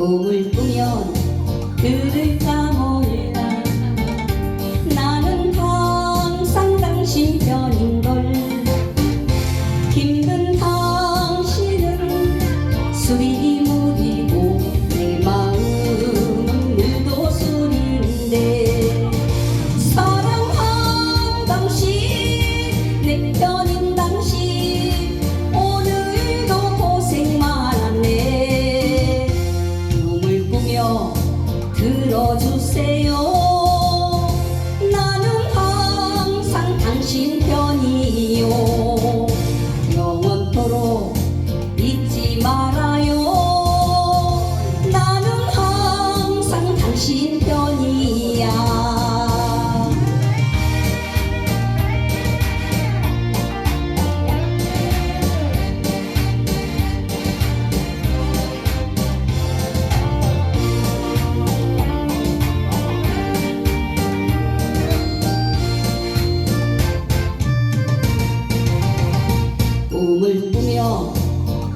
꿈을 꾸면 그를 까먹 며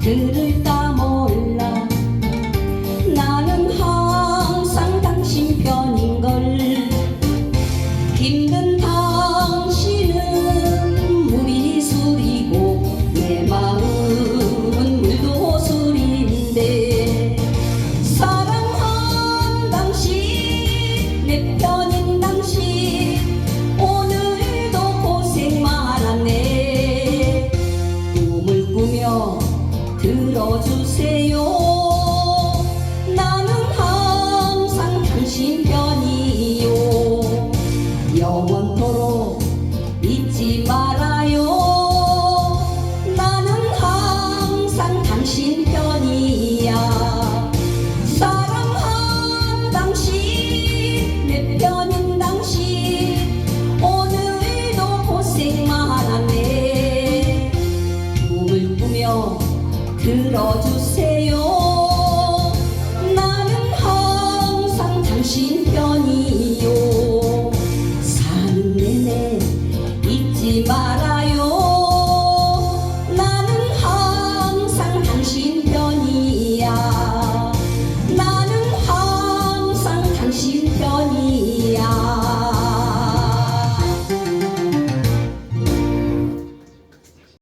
그를 따몰라. 나는 항상 당신 편인걸. 힘든 주세요. 들어주세요. 나는 항상 당신